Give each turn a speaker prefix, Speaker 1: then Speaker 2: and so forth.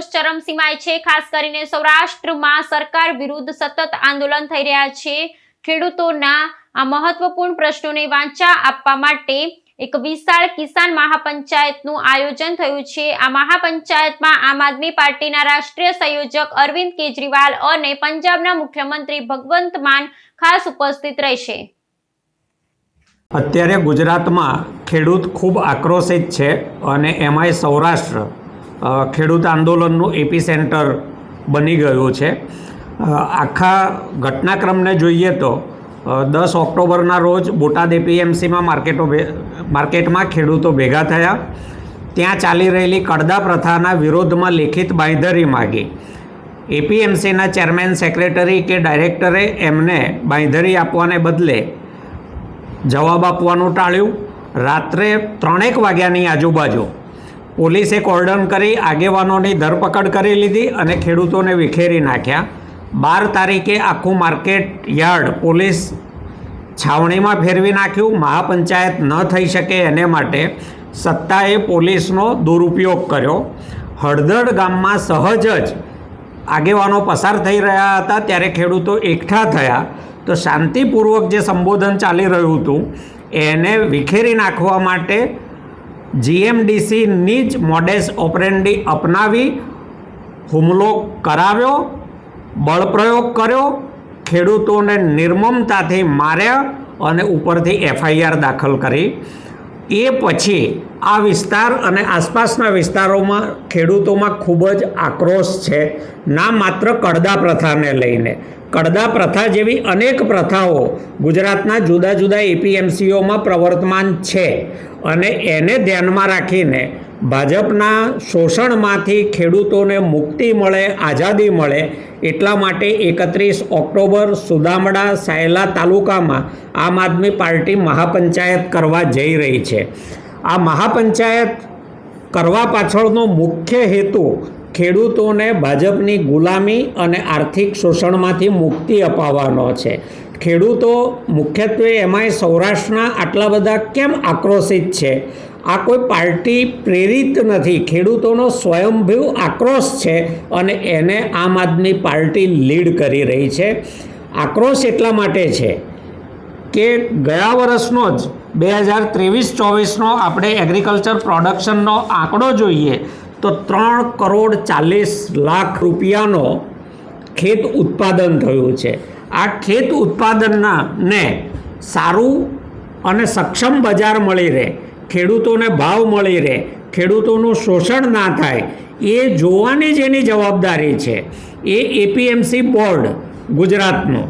Speaker 1: ચરમસીમાએ છે. ખાસ કરીને સૌરાષ્ટ્રમાં સરકાર વિરુદ્ધ સતત આંદોલન થઈ રહ્યા છે. ખેડૂતોના આ મહત્વપૂર્ણ પ્રશ્નોને વાંચા આપવા માટે એક વિશાળ કિસાન મહાપંચાયતનું આયોજન થયું છે. આ મહાપંચાયતમાં આમ આદમી પાર્ટીના રાષ્ટ્રીય સંયોજક અરવિંદ કેજરીવાલ અને પંજાબના મુખ્યમંત્રી ભગવંત માન ખાસ ઉપસ્થિત રહેશે.
Speaker 2: અત્યારે ગુજરાતમાં ખેડૂત ખૂબ આક્રોશિત છે અને એમાંય સૌરાષ્ટ્ર ખેડૂત આંદોલનનું એપી સેન્ટર બની ગયું છે. આખા ઘટનાક્રમને જોઈએ તો દસ ઓક્ટોબરના રોજ બોટાદ એપીએમસીમાં માર્કેટો માર્કેટમાં ખેડૂતો ભેગા થયા. ત્યાં ચાલી રહેલી કડદા પ્રથાના વિરોધમાં લેખિત બાંયધરી માગી. એપીએમસીના ચેરમેન સેક્રેટરી કે ડાયરેક્ટરે એમને બાંયધરી આપવાને બદલે જવાબ આપવાનું ટાળ્યું. રાત્રે ત્રણેક વાગ્યાની આજુબાજુ પોલીસે કોર્ડન કરી આગેવાનોની ધરપકડ કરી લીધી અને ખેડૂતોને વિખેરી નાખ્યા. બાર તારીખે આખું માર્કેટ યાર્ડ પોલીસ છાવણીમાં ફેરવી નાખ્યું. મહાપંચાયત ન થઈ શકે એને માટે સત્તાએ પોલીસનો દુરુપયોગ કર્યો. હળદડ ગામમાં સહજ જ આગેવાનો પસાર થઈ રહ્યા હતા. ત્યારે ખેડૂતો એકઠા થયા. તો શાંતિપૂર્વક જે સંબોધન ચાલી રહ્યું હતું, એને વિખેરી નાખવા માટે જીએમડીસીની જ મોડેસ ઓપરેન્ડી અપનાવી હુમલો કરાવ્યો બળપ્રયોગ કર્યો, ખેડૂતોને નિર્મમતાથી માર્યા અને ઉપરથી એફઆઈઆર દાખલ કરી. એ પછી આ વિસ્તાર અને આસપાસના વિસ્તારોમાં ખેડૂતોમાં ખૂબ જ આક્રોશ છે. ના માત્ર કડદા પ્રથાને લઈને. કડદા પ્રથા જેવી અનેક પ્રથાઓ ગુજરાતના જુદા જુદા એપીએમસીઓમાં પ્રવર્તમાન છે. અને એને ધ્યાનમાં રાખીને ભાજપના શોષણમાંથી ખેડૂતોને મુક્તિ મળે, આઝાદી મળે એટલા માટે એકત્રીસ ઓક્ટોબર સુદામડા સાયલા તાલુકામાં આમ આદમી પાર્ટી મહાપંચાયત કરવા જઈ રહી છે. આ મહાપંચાયત કરવા પાછળનો મુખ્ય હેતુ ખેડૂતોને ભાજપની ગુલામી અને આર્થિક શોષણમાંથી મુક્તિ અપાવવાનો છે. ખેડૂતો મુખ્યત્વે એમાંય સૌરાષ્ટ્રના આટલા બધા કેમ આક્રોશિત છે? આ કોઈ પાર્ટી પ્રેરિત નથી. ખેડૂતોનો સ્વયંભૂ આક્રોશ છે અને એને આમ આદમી પાર્ટી લીડ કરી રહી છે. આક્રોશ એટલા માટે છે કે ગયા વર્ષનો જ બે હજાર ત્રેવીસ ચોવીસનો આપણે એગ્રીકલ્ચર પ્રોડક્શનનો આંકડો જોઈએ તો ત્રણ કરોડ ચાલીસ લાખ રૂપિયાનો ખેત ઉત્પાદન થયું છે. આ ખેત ઉત્પાદનના ને સારું અને સક્ષમ બજાર મળી રહે, ખેડૂતોને ભાવ મળી રહે, ખેડૂતોનું શોષણ ના થાય, એ જોવાની જ એની જવાબદારી છે. એ એપીએમસી બોર્ડ ગુજરાતનું.